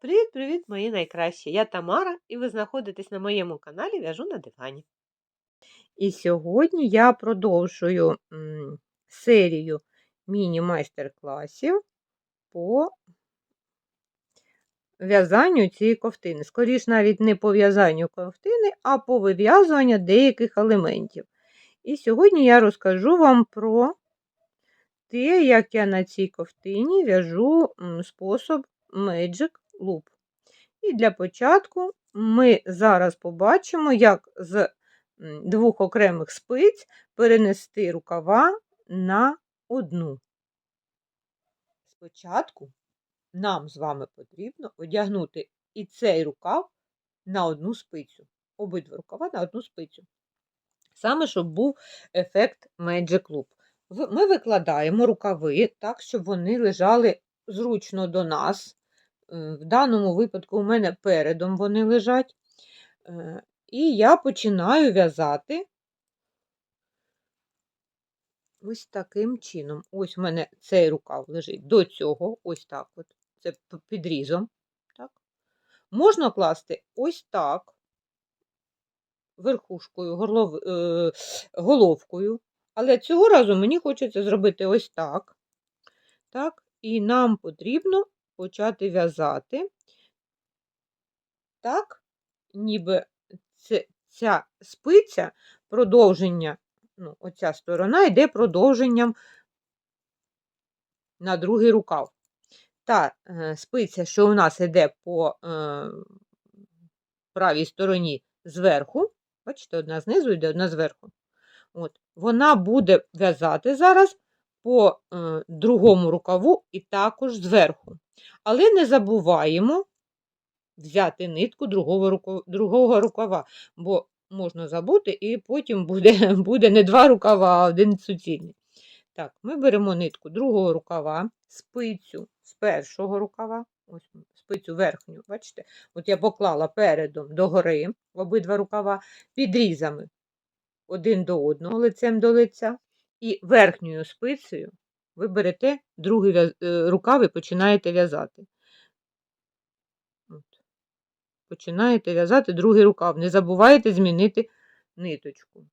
Привіт-привіт, мої найкращі! Я Тамара, і ви знаходитесь на моєму каналі В'яжу на дивані. І сьогодні я продовжую серію міні-майстер-класів по в'язанню цієї ковтини. Скоріш, навіть не по в'язанню ковтини, а по вив'язуванню деяких елементів. І сьогодні я розкажу вам про те, як я на цій ковтині в'яжу м, спосіб Magic Loop. І для початку ми зараз побачимо, як з двох окремих спиць перенести рукава на одну. Спочатку нам з вами потрібно одягнути і цей рукав на одну спицю. Обидва рукава на одну спицю. Саме, щоб був ефект Magic Loop. Ми викладаємо рукави так, щоб вони лежали зручно до нас. Е, В даному випадку у мене передом вони лежать. Е, І я починаю в'язати ось таким чином. Ось у мене цей рукав лежить до цього, ось так. от. Це підрізом. Так. Можна класти ось так, верхушкою, горлов, е, головкою. Але цього разу мені хочеться зробити ось так. Так, і нам потрібно почати в'язати так, ніби ця спиця продовження, ну, оця сторона йде продовженням на другий рукав. Та е, спиця, що у нас йде по е, правій стороні зверху, бачите, одна знизу йде, одна зверху. От, вона буде в'язати зараз по е, другому рукаву і також зверху. Але не забуваємо взяти нитку другого, рукава, бо можна забути, і потім буде, буде не два рукава, а один суцільний. Так, ми беремо нитку другого рукава, спицю з першого рукава, ось спицю верхню, бачите, от я поклала передом догори обидва рукава підрізами один до одного, лицем до лиця, і верхньою спицею ви берете другий е, рукав і починаєте в'язати. Починаєте в'язати другий рукав. Не забувайте змінити ниточку.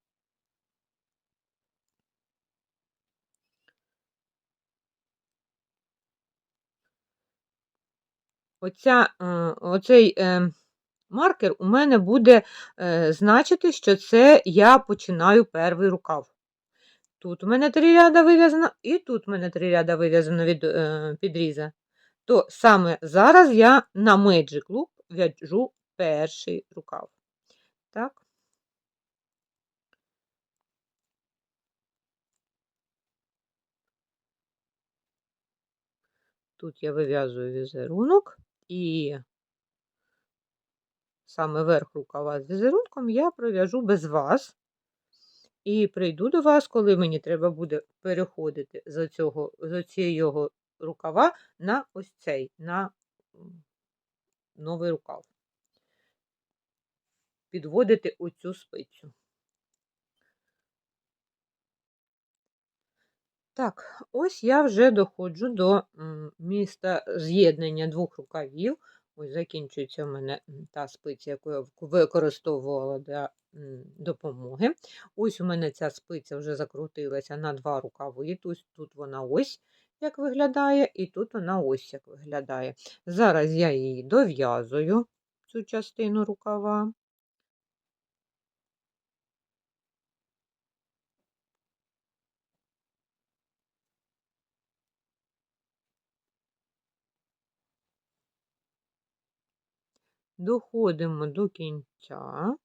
Оця, е, оцей е, маркер у мене буде значити, що це я починаю перший рукав. Тут у мене три ряда вив'язано, і тут у мене три ряда вив'язано від е, підріза. То саме зараз я на Magic Loop в'яжу перший рукав. Так. Тут я вив'язую візерунок і саме верх рукава з візерунком я пров'яжу без вас. І прийду до вас, коли мені треба буде переходити з цього, з цього рукава на ось цей, на новий рукав. Підводити оцю спицю. Так, ось я вже доходжу до міста з'єднання двох рукавів. Ось закінчується у мене та спиця, яку я використовувала для допомоги. Ось у мене ця спиця вже закрутилася на два рукави. Тут, тут вона ось як виглядає, і тут вона ось як виглядає. Зараз я її дов'язую, цю частину рукава. Доходимо до кінця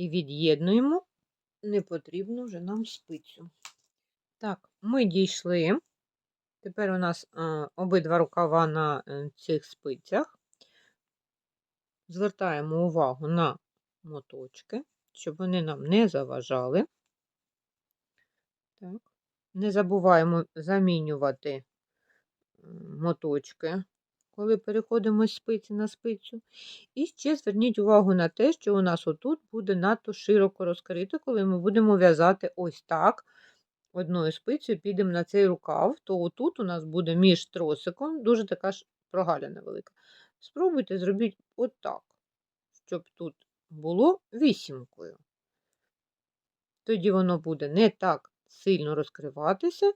і від'єднуємо непотрібну вже нам спицю. Так, ми дійшли. Тепер у нас е, обидва рукава на е, цих спицях. Звертаємо увагу на моточки, щоб вони нам не заважали. Так. Не забуваємо замінювати моточки, коли переходимо з спиці на спицю. І ще зверніть увагу на те, що у нас отут буде надто широко розкрито, коли ми будемо в'язати ось так. Одною спицею підемо на цей рукав, то отут у нас буде між тросиком дуже така ж прогалина велика. Спробуйте зробіть отак, щоб тут було вісімкою. Тоді воно буде не так сильно розкриватися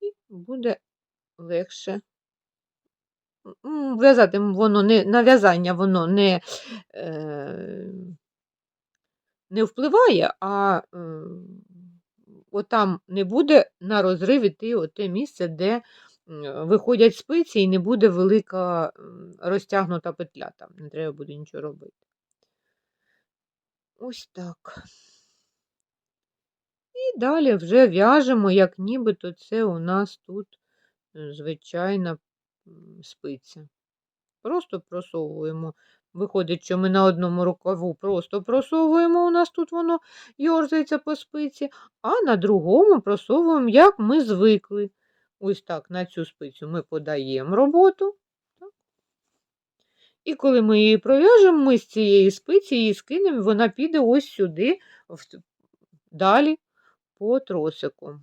і буде легше. В'язати воно не на в'язання воно не, е, не впливає, а е, отам не буде на розрив іти оте місце, де виходять спиці, і не буде велика розтягнута петля. Там не треба буде нічого робити. Ось так. І далі вже в'яжемо, як нібито це у нас тут е, звичайна м. Просто просовуємо. Виходить, що ми на одному рукаву просто просовуємо, у нас тут воно йорзається по спиці, а на другому просовуємо, як ми звикли. Ось так на цю спицю ми подаємо роботу. І коли ми її пров'яжемо, ми з цієї спиці її скинемо, вона піде ось сюди, далі по тросику.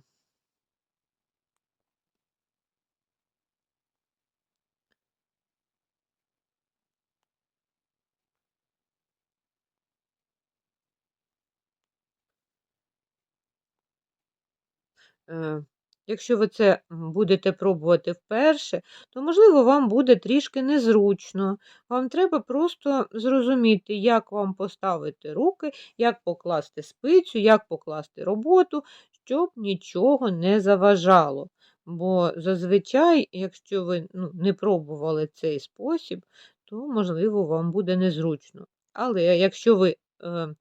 Якщо ви це будете пробувати вперше, то, можливо, вам буде трішки незручно. Вам треба просто зрозуміти, як вам поставити руки, як покласти спицю, як покласти роботу, щоб нічого не заважало. Бо зазвичай, якщо ви ну, не пробували цей спосіб, то, можливо, вам буде незручно. Але якщо ви е,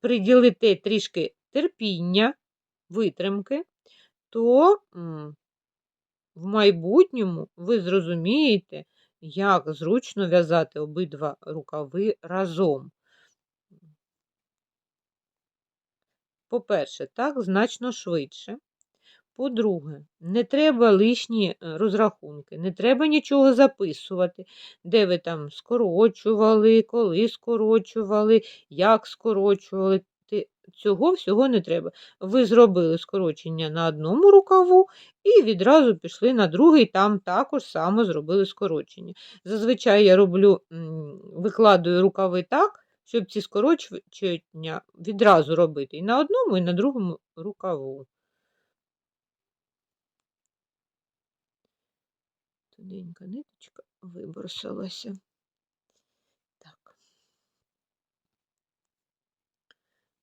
приділите трішки терпіння, витримки, то в майбутньому ви зрозумієте, як зручно в'язати обидва рукави разом. По-перше, так значно швидше. По-друге, не треба лишні е, розрахунки, не треба нічого записувати, де ви там скорочували, коли скорочували, як скорочували. Цього всього не треба. Ви зробили скорочення на одному рукаву і відразу пішли на другий, там також само зробили скорочення. Зазвичай я роблю, м, викладаю рукави так, щоб ці скорочення відразу робити і на одному, і на другому рукаву. Тоненька ниточка виборсилася. Так.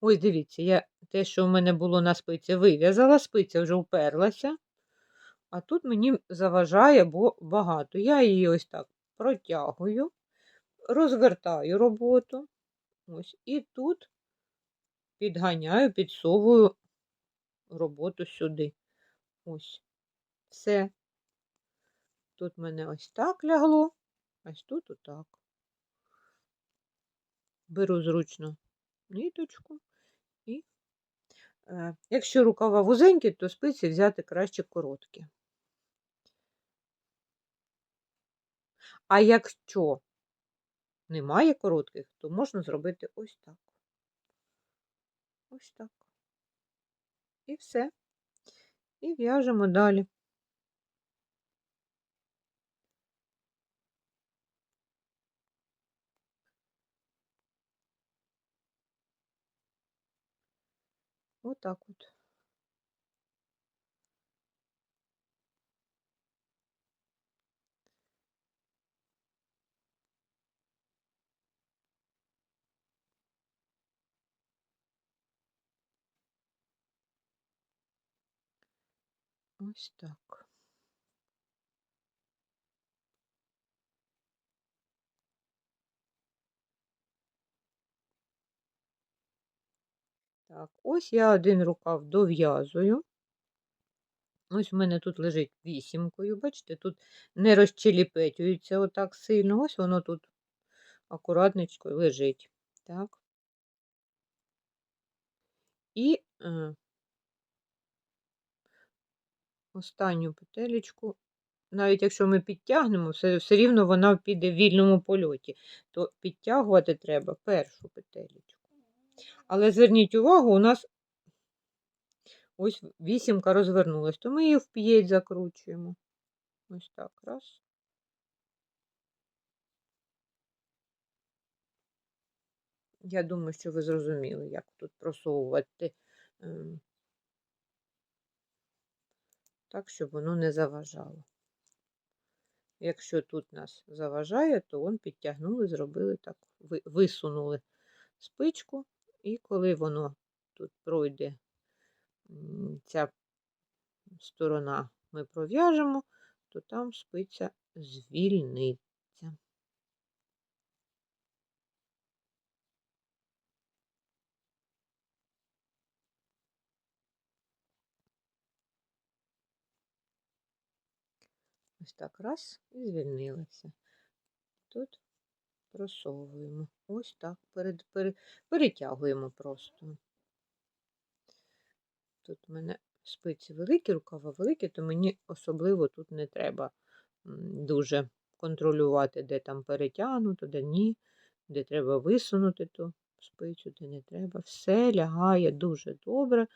Ось дивіться, я те, що в мене було на спиці, вив'язала, спиця вже вперлася, а тут мені заважає, бо багато. Я її ось так протягую, розвертаю роботу. Ось, і тут підганяю, підсовую роботу сюди. Ось. Все. Тут мене ось так лягло, ось тут отак. Беру зручно ниточку і, е, якщо рукава вузенькі, то спиці взяти краще короткі. А якщо немає коротких, то можна зробити ось так. Ось так. І все. І в'яжемо далі. Отак от. Ось так. Так, ось я один рукав дов'язую. Ось в мене тут лежить вісімкою, бачите, тут не розчеліпетюється отак сильно. Ось воно тут акуратненько лежить. Так. І е, останню петелечку, навіть якщо ми підтягнемо, все, все рівно вона піде в вільному польоті, то підтягувати треба першу петелечку. Але зверніть увагу, у нас ось вісімка розвернулась, то ми її в п'ять закручуємо. Ось так, раз. Я думаю, що ви зрозуміли, як тут просовувати ем, так, щоб воно не заважало. Якщо тут нас заважає, то вон підтягнули, зробили так, висунули спичку і коли воно тут пройде ця сторона, ми пров'яжемо, то там спиця звільниться. Ось так раз і звільнилася. Тут просовуємо. Ось так, перед, пере- перетягуємо просто. Тут у мене спиці великі, рукава великі, то мені особливо тут не треба дуже контролювати, де там перетягнуто, де ні, де треба висунути ту спицю, де не треба. Все лягає дуже добре.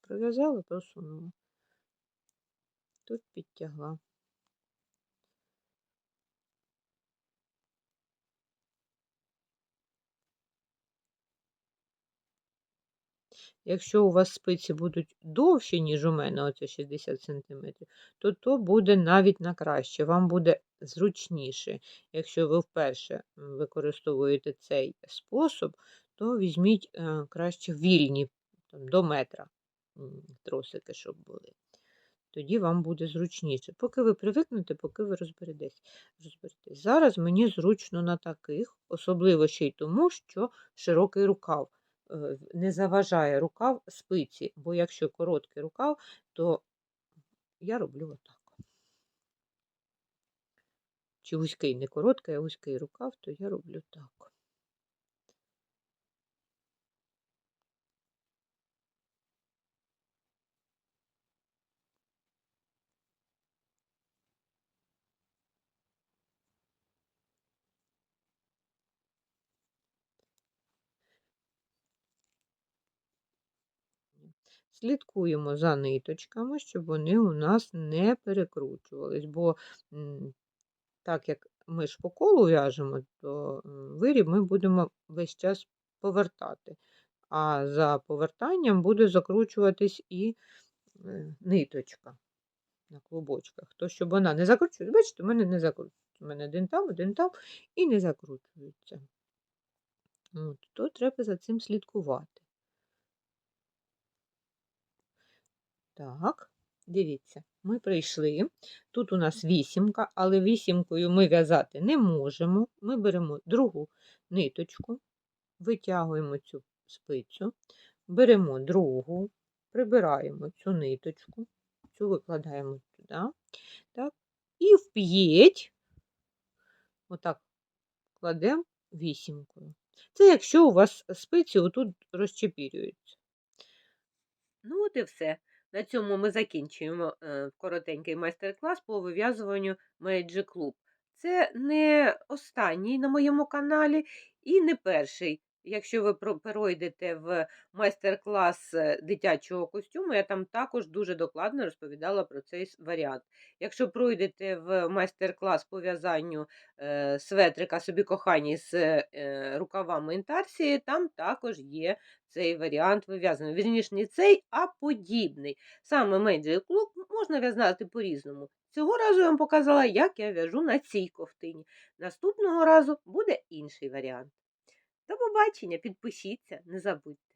Пров'язала, просунула. Тут підтягла. Якщо у вас спиці будуть довші, ніж у мене, оце 60 см, то то буде навіть на краще, вам буде зручніше. Якщо ви вперше використовуєте цей спосіб, то візьміть е, краще вільні там, до метра тросики, щоб були. Тоді вам буде зручніше. Поки ви привикнете, поки ви розберетесь. Зараз мені зручно на таких, особливо ще й тому, що широкий рукав е, не заважає рукав спиці, бо якщо короткий рукав, то я роблю отак. Чи вузький, не короткий, а вузький рукав, то я роблю так. Слідкуємо за ниточками, щоб вони у нас не перекручувались, бо так як ми ж по колу в'яжемо, то виріб ми будемо весь час повертати. А за повертанням буде закручуватись і е, ниточка на клубочках. То, щоб вона не закручується, бачите, у мене не закручується. У мене один там, один там і не закручується. От, то треба за цим слідкувати. Так, дивіться, ми прийшли. Тут у нас вісімка, але вісімкою ми в'язати не можемо. Ми беремо другу ниточку, витягуємо цю спицю, беремо другу, прибираємо цю ниточку, цю викладаємо туди, так, і в п'ять, отак кладемо вісімкою. Це якщо у вас спиці отут розчепірюються. Ну, от і все. На цьому ми закінчуємо е, коротенький майстер-клас по вив'язуванню Magic Club. Це не останній на моєму каналі і не перший. Якщо ви перейдете в майстер-клас е, дитячого костюму, я там також дуже докладно розповідала про цей варіант. Якщо пройдете в майстер-клас по в'язанню е, светрика собі кохані з е, рукавами інтарсії, там також є цей варіант вив'язаний. Вірніше, не цей, а подібний. Саме Magic Club можна в'язати по-різному. Цього разу я вам показала, як я в'яжу на цій ковтині. Наступного разу буде інший варіант. До побачення, підпишіться, не забудьте.